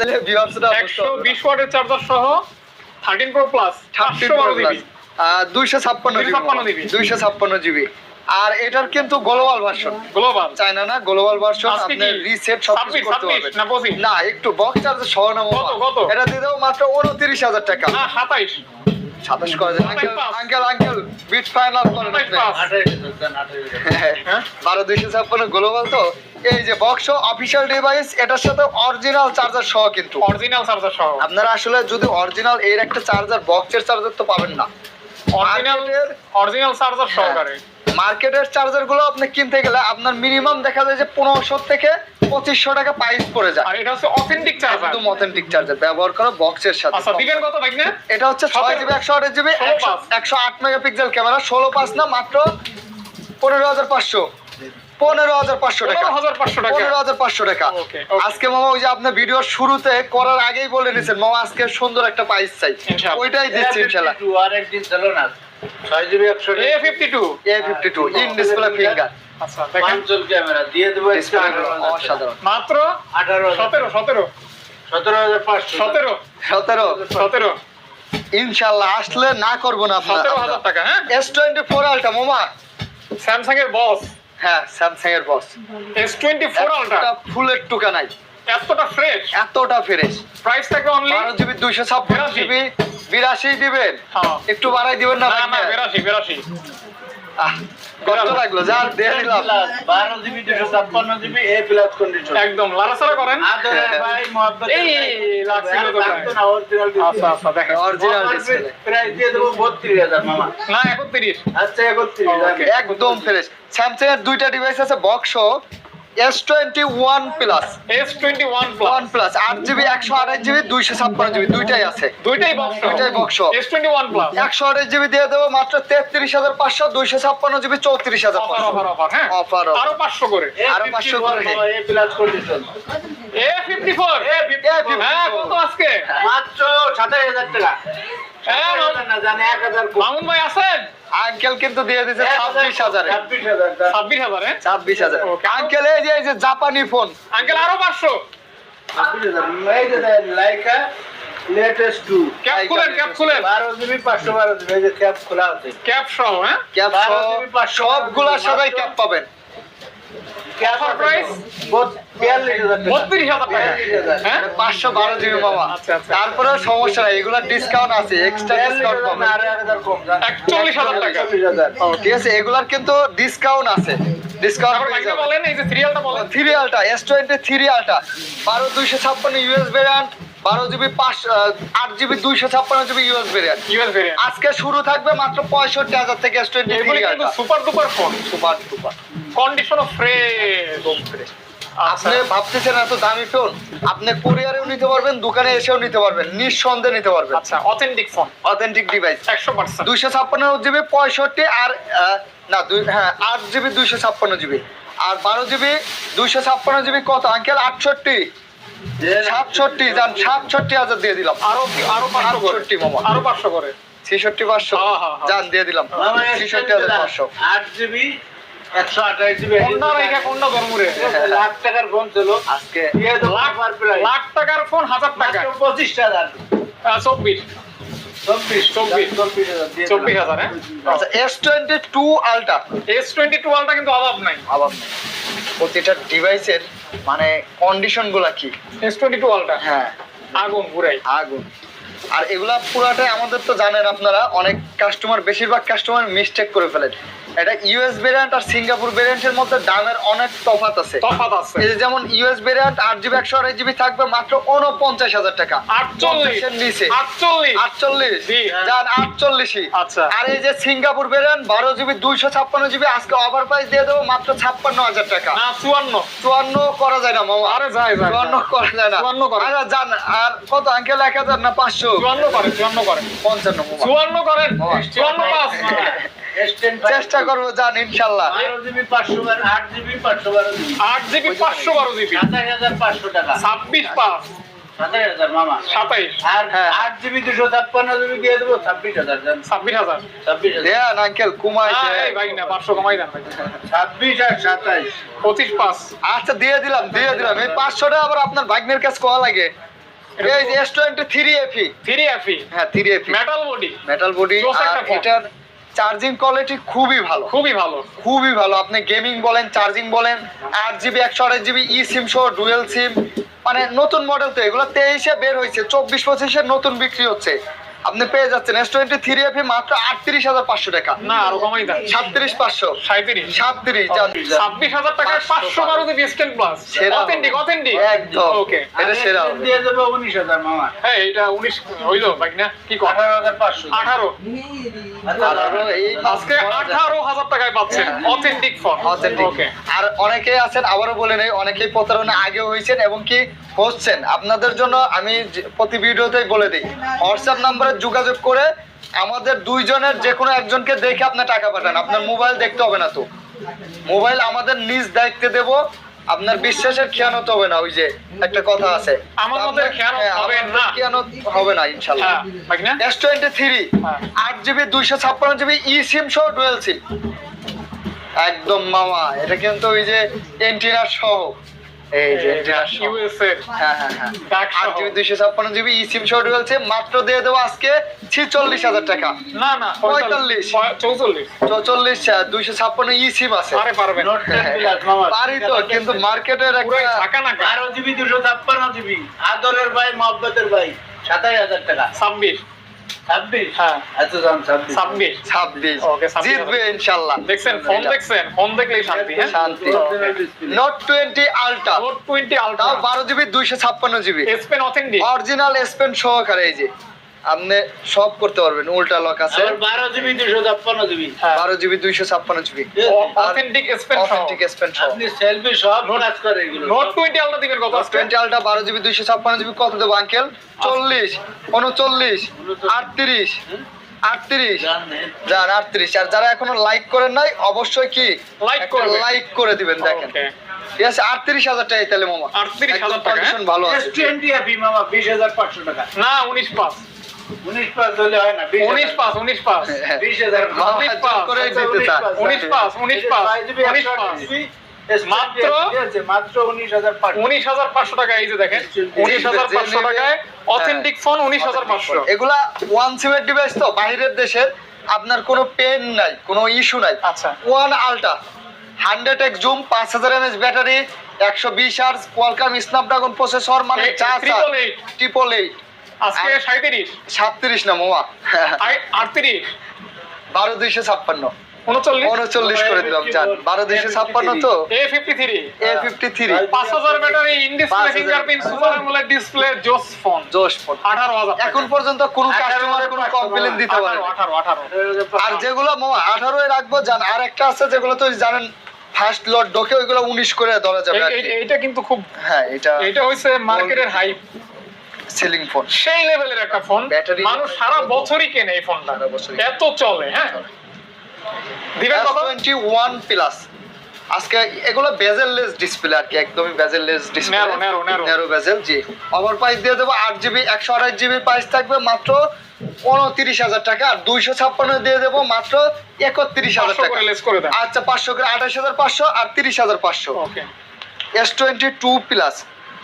দিলে ভিউয়ার্সরা একশো বিশ ওয়াটের চার্জার সহ থার্টিন প্রো প্লাস সাতশো বারো জিবি 256 জিবি দুইশো ছাপ্পান্ন জিবি আর এটার কিন্তু গ্লোবাল ভার্সন গ্লোবাল চায়না না গ্লোবাল ভার্সন আপনি রিসেট সব কিছু করতে পারবেন। না একটু বক্স চার্জ সহ না কত, কত? এটা দিয়ে দাও মাত্র উনত্রিশ হাজার টাকা। না সাতাইশ। সাতাশ করে দেন। আঙ্কেল আঙ্কেল বিট ফাইনাল করেন হ্যাঁ, বারো দুইশো ছাপ্পান্ন গ্লোবাল তো। এই যে বক্স অফিসিয়াল ডিভাইস এটার সাথে অরিজিনাল চার্জার সহ কিন্তু। অরিজিনাল চার্জার সহ। আপনারা আসলে যদি অরিজিনাল এর একটা চার্জার বক্সের চার্জার তো পাবেন না। অরিজিনাল অরিজিনাল চার্জার সহকারে। মার্কেটের চার্জারগুলো আপনি কিনতে গেলে আপনার মিনিমাম দেখা যায় যে পনেরোশো থেকে পঁচিশশো টাকা প্রাইস পড়ে যায়। আর এটা হচ্ছে অথেন্টিক চার্জার একদম অথেন্টিক চার্জার ব্যবহার করা বক্সের সাথে। আচ্ছা দিকেন কত ভাই এটা হচ্ছে ছয় জিবি একশো আট জিবি। একশো আট মেগাপিক্সেল ক্যামেরা ষোলো পাঁচ না মাত্র পনেরো হাজার পাঁচশো। পনেরো হাজার পাঁচশো টাকা। পনেরো হাজার পাঁচশো টাকা। পাঁচশো টাকা। Okay, okay. আজকে মামা ওই যে আপনার ভিডিওর শুরুতে করার আগেই বলে নিছেন মামা আজকে সুন্দর একটা প্রাইস চাই। ওইটাই দিচ্ছি ইনশাল্লাহ ছয় জিবি একশো A fifty two A fifty two in display finger আচ্ছা দেখেন। পাঁচজন ক্যামেরা দিয়ে দেবো অসাধারণ। মাত্র আঠারো সতেরো সতেরো। সতেরো হাজার পাঁচশো। সতেরো। সতেরো। সতেরো। ইনশাল্লাহ আসলে না করব না সতেরো হাজার টাকা হ্যাঁ? এস টোয়েন্টি ফোর আলটা মামা। স্যামসাং এর বস হ্যাঁ স্যামসাং এর boss S twenty four ultra ফুলের টুকা নাই। এতটা ফ্রেশ এতটা ফ্রেশ প্রাইস থাকে অনলি বারো জিবি দুইশো ছাপ্পান্ন। জিবি বিরাশি দিবেন। হ্যাঁ। একটু বাড়াই দিবেন না? বেরাশি বেরাশি। একদম করেন। আচ্ছা আচ্ছা দেখেন। অরিজিনাল ডিসপ্লে দিয়ে দেবো বত্রিশ হাজার মামা। না একত্রিশ। আচ্ছা একত্রিশ একদম ফ্রেশ স্যামসাং এর দুইটা ডিভাইস আছে box S twenty one plus S twenty one one plus plus আট জিবি একশো আঠাশ জিবি দুইশো ছাপ্পান্ন জিবি দুইটাই আছে। দুইটাই বক্স দুইটাই সহ। এস টোয়েন্টি ওয়ান প্লাস একশো আঠাশ জিবি দিয়ে দেবো মাত্র তেত্রিশ হাজার পাঁচশো দুইশো ছাপ্পান্ন জিবি চৌত্রিশ হাজার অফার পাঁচশো অফার অফার হ্যাঁ? Offer। আরও পাঁচশো করে। আরও 500 করে। A plus condition A fifty four হ্যাঁ কত আজকে? মাত্র সাতাশ হাজার টাকা। মামা। না জানে এক হাজার মামুন ভাই আছেন? আঙ্কেল কিন্তু দিয়ে দিচ্ছে ছাব্বিশ হাজারে। ছাব্বিশ হাজার ছাব্বিশ হাজার হ্যাঁ. আঙ্কেল এই যে এই যে জাপানি ফোন। আঙ্কেল আরও পাঁচশো। লাইকা লেটেস্ট টু ক্যাপ খুলেন ক্যাপ খুলেন। বারো জিবি পাঁচশো বারো জিবি এই যে ক্যাপ খোলা আছে। ক্যাপ সহ হ্যাঁ? ক্যাপ সহ সবগুলা সবাই ক্যাপ পাবেন। বারো জিবি মামা। তারপরেও সমস্যা নাই এগুলা ডিসকাউন্ট আছে এক্সট্রা ডিসকাউন্ট হাজার না, পাবেন। আরও এক হাজার কম, জান। একচল্লিশ হাজার। টাকা। ঠিক আছে এগুলার কিন্তু ডিসকাউন্ট আছে। ডিসকাউন্ট বলেন এই যে সিরিয়ালটা বলেন। থ্রি এস টোয়েন্টি থ্রি বারো দুইশো ছাপ্পান্ন ইউএস ভ্যারিয়ান্ট বারো জিবি পাঁচ আট জিবি দুইশো ছাপ্পান্ন GB US variant US variant আজকে শুরু থাকবে মাত্র পঁয়ষট্টি হাজার থেকে super duper phone super super কন্ডিশনও fresh আপনি ভাবতেছেন এত দামি ফোন আপনি কুরিয়ারেও নিতে পারবেন দোকানে এসেও নিতে পারবেন নিঃসন্দেহে নিতে পারবেন। আচ্ছা অথেন্টিক ফোন অথেন্টিক ডিভাইস একশো পার্সেন্ট। দুইশো ছাপ্পান্ন জিবি পঁয়ষট্টি আর না দুই হ্যাঁ আট জিবি দুইশো ছাপ্পান্ন জিবি। আর বারো জিবি দুইশো ছাপ্পান্ন জিবি কত আঙ্কেল আটষট্টি। সাতষট্টি যান সাতষট্টি হাজার দিয়ে দিলাম। আরও আরও করে। মামা। আরও পাঁচশো করে। ছেষট্টি পাঁচশো। হ্যাঁ, হ্যাঁ, হ্যাঁ। যান দিয়ে দিলাম। ছেষট্টি হাজার পাঁচশো। আট জিবি একশো আঠাশ লাখ টাকার ফোন ছিল। আজকে লাখ লাখ টাকার ফোন হাজার টাকা। পঁচিশ হাজার। চব্বিশ। টু আলটা। প্রতিটা ডিভাইসের মানে কন্ডিশনগুলা কি? এস টোয়েন্টি টুয়েলভটা হ্যাঁ। আগুন ঘুরাই আগুন। আর এগুলা পুরাটাই আমাদের তো জানেন আপনারা অনেক কাস্টমার বেশিরভাগ কাস্টমার মিস্টেক করে ফেলেন। এটা ইউএস ভেরিয়েন্ট আর সিঙ্গাপুর ভেরিয়েন্টের মধ্যে দামের অনেক তফাৎ আছে। তফাত আছে। এই যেমন ইউএস ভেরিয়েন্ট আট জিবি একশো আড়াই জিবি থাকবে মাত্র উনপঞ্চাশ হাজার টাকা। আটচল্লিশ। নিচে। আটচল্লিশ। আটচল্লিশ। যান আটচল্লিশই। আচ্ছা। আর এই যে সিঙ্গাপুর ভেরিয়েন্ট বারো জিবি দুইশো ছাপ্পান্ন জিবি আজকে ওভার প্রাইস দিয়ে দেবো মাত্র ছাপ্পান্ন হাজার টাকা। না চুয়ান্ন। চুয়ান্ন করা যায় না মামা। আরে যায় চুয়ান্ন করা যায় না। চুয়ান্ন করে। আরে যান আর কত? আঙ্কেল এক হাজার না পাঁচশো? চুয়ান্ন করেন চুয়ান্ন করেন পঞ্চান্ন চুয়ান্ন করেন। চুয়ান্ন পাঁচ S10 চেষ্টা করব যান ইনশাল্লাহ। আট জিবি পাঁচশো বারো জিবি। ছাব্বিশ পাঁচ। হ্যাঁ। পঁচিশ পাঁচ। আচ্ছা দিয়ে দিলাম দিয়ে দিলাম। এই পাঁচশোটা আবার আপনার ভাগ্নের কাছে কোয়া লাগে? এই যে S twenty three F E three F E হ্যাঁ three F E metal body metal body এটার চার্জিং কোয়ালিটি খুবই ভালো। খুবই ভালো। খুবই ভালো। আপনি গেমিং বলেন চার্জিং বলেন আট জিবি একশো আঠাশ জিবি ই সিম সহ ডুয়েল সিম মানে নতুন মডেল তো এগুলো তেইশে বের হয়েছে চব্বিশ পঁচিশে নতুন বিক্রি হচ্ছে। আপনি পেয়ে যাচ্ছেন এস টোয়েন্টি থ্রি এফি মাত্র আটত্রিশ হাজার পাঁচশো টাকা। না আরও কমাই দেন। সাতত্রিশ পাঁচশো। সাঁত্রিশ সাতত্রিশ ছাব্বিশ হাজার টাকায় পাঁচশো বারো জিবি স্টেন প্লাস সেরা। অথেন্টিক অথেন্টিক একদম। ওকে এটা আর সেরা দিয়ে দেবো উনিশ হাজার মামা। হ্যাঁ এটা উনিশ হইল ভাই না কি আঠারো হাজার পাঁচশো। আঠারো। আঠারো আজকে আঠারো হাজার টাকায় পাচ্ছেন। Authentic phone Authentic। ওকে আর অনেকেই আছেন আবারও বলে নেই অনেকেই প্রতারণা আগেও হয়েছেন এবং কি হচ্ছেন। আপনাদের জন্য আমি প্রতি ভিডিওতেই বলে দিই হোয়াটসঅ্যাপ নাম্বারে যোগাযোগ করে আমাদের দুইজনের যে কোনো একজনকে দেখে আপনার টাকা পাঠান। আপনার মোবাইল দেখতে হবে না তো। মোবাইল আমাদের নিজ দায়িত্বে দেব আপনার বিশ্বাসের খেয়ানত হবে না ওই যে একটা কথা আছে। খেয়ানত হ্যাঁ, হবে না। খেয়ানত হবে না এস টোয়েন্টি থ্রি। আট জিবি দুইশো ছাপ্পান্ন জিবি ই সিম সহ ডুয়েল সিম একদম মামা এটা কিন্তু ওই যে এন্টিনার সহ। এই যে হ্যাঁ হ্যাঁ হ্যাঁ। আট জিবি দুইশো ছাপ্পান্ন জিবি ই সিম সহ মাত্র দিয়ে দেবো আজকে ছিচল্লিশ হাজার টাকা। না না পঁয়তাল্লিশ। চৌচল্লিশ। চৌচল্লিশ দুইশো ছাপ্পান্ন ই আছে। আরে টেন পারি তো কিন্তু মার্কেটের একটা বারো জিবি দুশো ছাপ্পান্ন জিবি। আদরের ভাই মহব্বতের ভাই সাতাশ হাজার টাকা। ছাব্বিশ। ছাব্বিশ? হ্যাঁ। এত দাম ছাব্বিশ। ছাব্বিশ। ছাব্বিশ। জিতবে ইনশাল্লাহ। দেখছেন ফোন দেখছেন ফোন দেখলেই শান্তি হ্যাঁ? শান্তি। Note twenty ultra note twenty ultra বারো জিবি দুইশো ছাপ্পান্ন GB S Pen authentic original S Pen সহকারে এই যে। আপনি সব করতে পারবেন উল্টা লক আছে। বারো জিবি দুশো ছাপ্পান্ন জিবি। হ্যাঁ। বারো জিবি দুইশো ছাপ্পান্ন GB. Authentic authentic S Pen আপনি সেলফি সব কাজ করে এগুলো। নোট টোয়েন্টি আলট্রা দিবেন কত টোয়েন্টি আলটা বারো জিবি দুইশো ছাপ্পান্ন জিবি কত দেবো আঙ্কেল চল্লিশ উনচল্লিশ আটত্রিশ আটত্রিশ। আটত্রিশ। আর যারা এখনও লাইক করেন নাই অবশ্যই কি? Like করবেন। লাইক করে দিবেন দেখেন। ঠিক আছে? আটত্রিশ হাজার টাকা তাহলে মামা। 38,000 টাকা, কন্ডিশন ভালো আছে। টোয়েন্টি মামা বিশ হাজার পাঁচশো টাকা। না উনিশ পাস উনিশ পাঁচ হলে হয় না উনিশ পাস উনিশ পাস। বিশ হাজার উনিশ পাস, করে দিতে চায় উনিশ পাস উনিশ পাস। উনিশ পাস। মাত্র মাত্র উনিশ হাজার উনিশ হাজার পাঁচশো টাকা এই যে দেখেন উনিশ হাজার পাঁচশো টাকায় অথেন্টিক ফোন উনিশ হাজার পাঁচশো। এগুলা ওয়ান সিমের ডিভাইস তো বাইরের দেশের আপনার কোনো পেন নাই কোনো ইস্যু নাই। আচ্ছা। ওয়ান আলটা হান্ড্রেড এক্স জুম পাঁচ হাজার এম এমএচ ব্যাটারি একশো বিশ আর্স কোয়ালকাম স্ন্যাপড্রাগন প্রসেসর মানে ট্রিপল এইট আজকে সাঁত্রিশ সাতত্রিশ না মোয়া। আটত্রিশ। বারো দুইশো ছাপ্পান্ন। উনচল্লিশ। উনচল্লিশ করে দিলাম জান বারো দুইশো ছাপ্পান্ন তো? A fifty three A fifty three পাঁচ হাজার battery in display 5000 fingerprint super AMOLED display জোস ফোন জোশ ফোন আঠারো হাজার। এখন পর্যন্ত কোনো কাস্টমার কোনো কমপ্লেন দিতে পারে আঠারো আঠারো আঠারো। আর যেগুলো মামা আঠারোয় রাখব জান। আর একটা আছে যেগুলো তো জানেন ফার্স্ট লট ডোকে ওইগুলো উনিশ করে ধরা যাবে এইটা কিন্তু খুব হ্যাঁ এটা এটা হচ্ছে মার্কেটের হাইপ সেলিং ফোন সেই লেভেলের একটা ফোন Battery- মানুষ সারা বছরই কেনে এই ফোনটা। এত চলে হ্যাঁ। দিবেন কত টোয়েন্টি ওয়ান প্লাস আজকে এগুলো বেজেললেস ডিসপ্লে আর কি একদমই bezelless display Narrow, narrow, narrow। Narrow bezel জি। ওভার প্রাইস দিয়ে দেবো আট জিবি একশো আঠাশ জিবি প্রাইস থাকবে মাত্র উনত্রিশ হাজার টাকা আর দুইশো ছাপ্পান্ন দিয়ে দেবো মাত্র একত্রিশ হাজার পাঁচশো টাকা। করে লেস করে দেন। আচ্ছা পাঁচশো করে আঠাশ হাজার পাঁচশো আর তিরিশ হাজার পাঁচশো। Okay S twenty two plus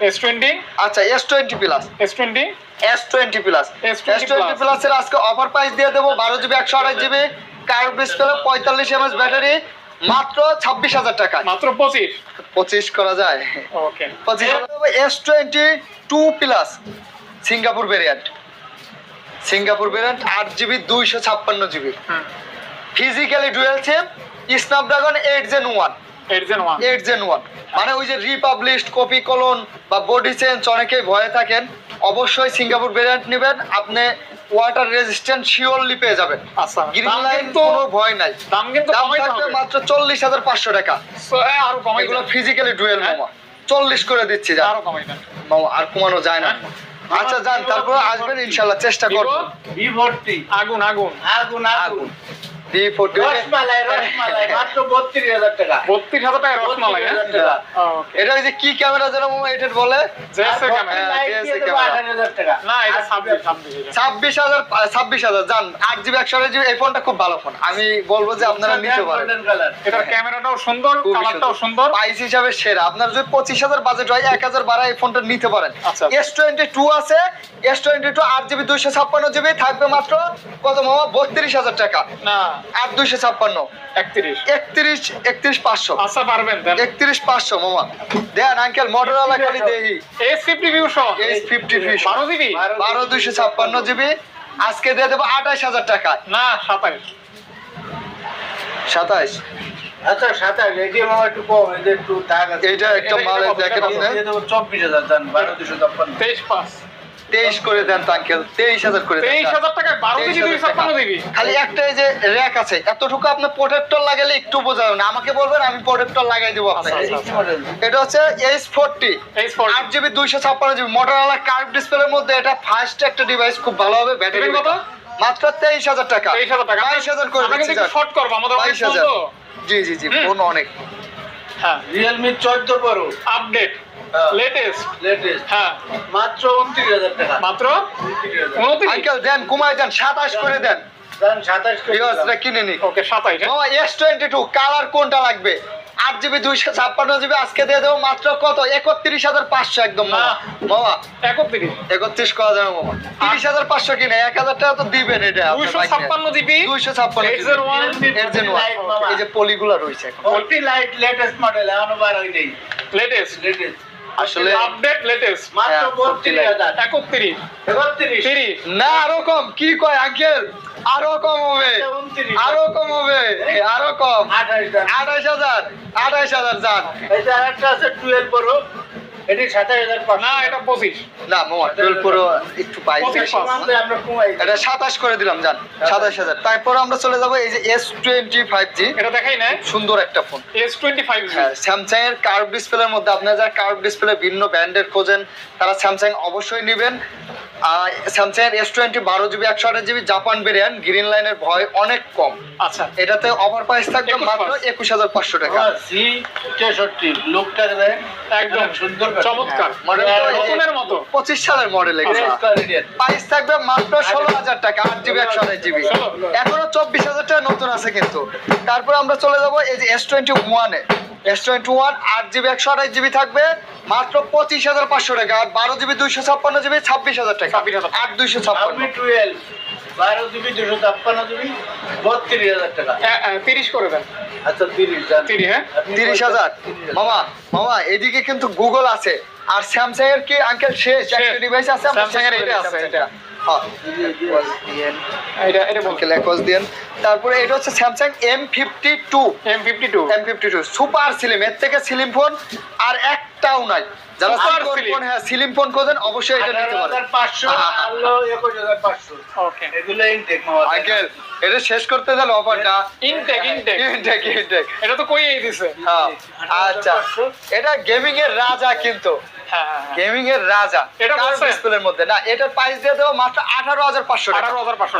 S twenty আচ্ছা S twenty plus S twenty S twenty plus S20 S twenty প্লাসের আজকে অফার প্রাইস দিয়ে দেবো বারো জিবি একশো আঠাশ জিবি কার্ভ ডিসপ্লে পঁয়তাল্লিশ এমএস ব্যাটারি মাত্র ছাব্বিশ হাজার টাকা মাত্র পঁচিশ? পঁচিশ করা যায়। Okay plus Singapore variant Singapore variant আট জিবি দুইশো ছাপ্পান্ন GB physically dual SIM Snapdragon gen one eight gen one মানে ওই যে রিপাবলিশ কপি কলন বা বডি চেঞ্জ অনেকেই ভয়ে থাকেন অবশ্যই সিঙ্গাপুর ভেরিয়েন্ট নেবেন আপনি ওয়াটার রেজিস্ট্যান্ট শিওরলি পেয়ে যাবেন। আচ্ছা গ্রিন লাইন কোনো ভয় নাই। দাম কিন্তু দাম থাকবে মাত্র চল্লিশ হাজার পাঁচশো টাকা। আরও কমাই এগুলো ফিজিক্যালি ডুয়েল হ্যাঁ। মামা। চল্লিশ করে দিচ্ছি যা। আরও কমাই মামা আর কমানো যায় না। আচ্ছা যান তারপর আসবেন ইনশাল্লাহ চেষ্টা করব। আগুন। আগুন আগুন। আগুন। ডি ফোরটি রসমালাই রসমালাই মাত্র বত্রিশ হাজার টাকা। বত্রিশ হাজার টাকা রসমালাই 32,000 টাকা। ওকে এটা যে কি ক্যামেরা যেন মামা এটা বলে? জেসে ক্যামেরা বত্রিশ লাইট ঠিক দিয়ে আছে, দেবো ক্যামেরা। 18,000 টাকা। না এটা আর ছাব্বিশ ছাব্বিশ এটা। ছাব্বিশ হাজার ছাব্বিশ হাজার জান। আট জিবি একশো জিবি এই ফোনটা খুব ভালো ফোন আমি বলব যে আপনারা নিতে পারেন। এটার ক্যামেরাটাও সুন্দর কালারটাও সুন্দর। প্রাইস হিসাবে সেরা। আপনার যদি পঁচিশ হাজার বাজেট হয় এক হাজার বাড়া এই ফোনটা নিতে পারেন। আচ্ছা। এস টোয়েন্টি টু আছে। এস টোয়েন্টি টু আট জিবি দুইশো ছাপ্পান্ন জিবি থাকবে মাত্র কত মামা? বত্রিশ হাজার টাকা। না। আট দুইশো ছাপ্পান্ন। একত্রিশ। একত্রিশ একত্রিশ পাঁচশো। আচ্ছা পারবেন একত্রিশ পাঁচশো মামা। দেন আঙ্কেল মোটরওয়ালা খালি দেহি। এস ফিফটি ভিউশন এইচ ফিফটি ফিস বারো জিবি বারো দুইশো ছাপ্পান্ন জিবি আজকে দিয়ে দেবো আঠাশ হাজার টাকা। না সাতাইশ সাতাইশ আচ্ছা সাতাশ। আমার একটু কম এই একটু দাগ আছে। একটা মাল দেখেন আপনি চব্বিশ হাজার বারো দুশো ছাপ্পান্ন। তেইশ পাঁচ। তেইশ করে দেন আঙ্কেল তেইশ হাজার করে তেইশ হাজার টাকায় বারো জিবি দুই ছাপ্পান্ন জিবি খালি একটাই যে র্যাক আছে এতটুকু আপনি প্রোটেক্টর লাগালে একটু বোঝা যাবে না। আমাকে বলবেন আমি প্রোটেক্টর লাগাই দেবো আচ্ছা, আপনাকে আচ্ছা। এটা হচ্ছে এইচ ফোরটি ফোর আট জিবি দুইশো ছাপ্পান্ন জিবি মোটরওয়ালা কার্ভ ডিসপ্লের মধ্যে এটা ফার্স্ট একটা ডিভাইস খুব ভালো হবে ব্যাটারি কত? মাত্র তেইশ হাজার টাকা। তেইশ হাজার টাকা। বাইশ হাজার করে শর্ট করব আমাদের বাইশ হাজার। জি জি জি ফোন অনেক। হ্যাঁ। রিয়েলমি চোদ্দ প্রো আপডেট। লেটেস্ট লেটেস্ট হ্যাঁ। মাত্র উনত্রিশ হাজার টাকা। মাত্র? উনত্রিশ হাজার। উনত্রিশ? আঙ্কেল দেন কুমায় দেন সাতাশ করে দেন। দান। সাতাশ করে কিনে নি ওকে সাতাইশ মামা এস টোয়েন্টি টু কালার কোনটা লাগবে? আট জিবি দুইশো ছাপ্পান্ন জিবি আজকে দিয়ে দেবো মাত্র কত? একত্রিশ হাজার পাঁচশো একদম না। একত্রিশ? একত্রিশ করা যাবে মামা তিরিশ হাজার পাঁচশো কিনে এক হাজার টাকা তো দিবেন এটা দুইশো ছাপ্পান্ন জিবি? দুইশো ছাপ্পান্ন এই যে পলিগুলা রয়েছে এখন। লাইট লেটেস্ট মডেল এখনও বার হয় নেই লেটেস্ট লেটেস্ট আসলে আপডেট লেটেস্ট মাত্র হ্যাঁ, 40 বত্রিশ light। হাজার। একত্রিশ। একত্রিশ? না আরও কম। কি কয় আঙ্কেল? আরও কম হবে। উনত্রিশ। আরও কম হবে। আরও কম। আঠাশ দান আঠাশ হাজার আঠাশ হাজার যান। এই যে আরেকটা আছে টুয়েলভ প্রো। এটি সাতাশ হাজার না এটা পঁচিশ। না টুয়েলভ পুরো একটু বাইশ পঁচিশ বেশি। পাঁচ। সীমান্তে আমরা কমাই এটা সাতাশ করে দিলাম জান। সাতাশ। হাজার। তারপর আমরা চলে যাব এই যে এস টোয়েন্টি ফাইভ জি এটা দেখাই না? সুন্দর একটা ফোন এস টোয়েন্টি ফাইভ হ্যাঁ স্যামসাং এর কার্ভ ডিসপ্লের মধ্যে আপনারা যারা কার্ভ ডিসপ্লে ভিন্ন ব্র্যান্ডের খোঁজেন তারা স্যামসাং অবশ্যই নেবেন। স্যামসাং এর এস টোয়েন্টি বারো জিবি একশো আঠাশ জিবি জাপান ভেরিয়েন্ট গ্রিন লাইনের ভয় অনেক কম। আচ্ছা। এটাতে অফার প্রাইস থাকবে মাত্র একুশ হাজার পাঁচশো টাকা। সি তেষট্টি লোকটা একদম। সুন্দর চমৎকার। মডেল মতো। পঁচিশ সালের মডেল প্রাইস থাকবে মাত্র ষোলো হাজার টাকা আট জিবি একশো আঠাশ জিবি এখনও চব্বিশ হাজার টাকা নতুন আছে কিন্তু। তারপর আমরা চলে যাব এই যে এস টোয়েন্টি ওয়ানে এস টোয়েন্টি ওয়ান আট জিবি একশো আঠাশ জিবি থাকবে মাত্র পঁচিশ হাজার পাঁচশো টাকা আর বারো জিবি দুইশো ছাপ্পান্ন জিবি ছাব্বিশ হাজার টাকা। 26,000 আট দুইশো ছাপ্পান্ন। টুয়েলভ বারো দুশো ছাপ্পান্ন বত্রিশ হাজার টাকা। তিরিশ করে দেন। আচ্ছা তিরিশ তিরিশ হ্যাঁ? তিরিশ হাজার। মামা মামা এদিকে কিন্তু গুগল আছে। আর স্যামসাং এর কি আঙ্কেল শেষ? একটা ডিভাইস আছে স্যামসাং এর এটা আছে, এটা। তারপরে এটা হচ্ছে Samsung M fifty two M fifty two M fifty two super slim এর থেকে সিলিম ফোন আর একটাও নাই। যারা Super ফোন হ্যাঁ সিলিম ফোন খোঁজেন অবশ্যই এটা নিতে পারেন। আঙ্কেল এটা শেষ করতে গেলে অফারটা। ইনটেক ইনটেক ইনটেক ইনটেক এটা তো দিছে। হ্যাঁ আচ্ছা। এটা গেমিং এর রাজা কিন্তু। গেমিং এর রাজা। এটা স্কুলের ডিসপ্লের মধ্যে। না এটা প্রাইস দিয়ে দেবো মাত্র আঠারো হাজার পাঁচশো আঠারো হাজার পাঁচশো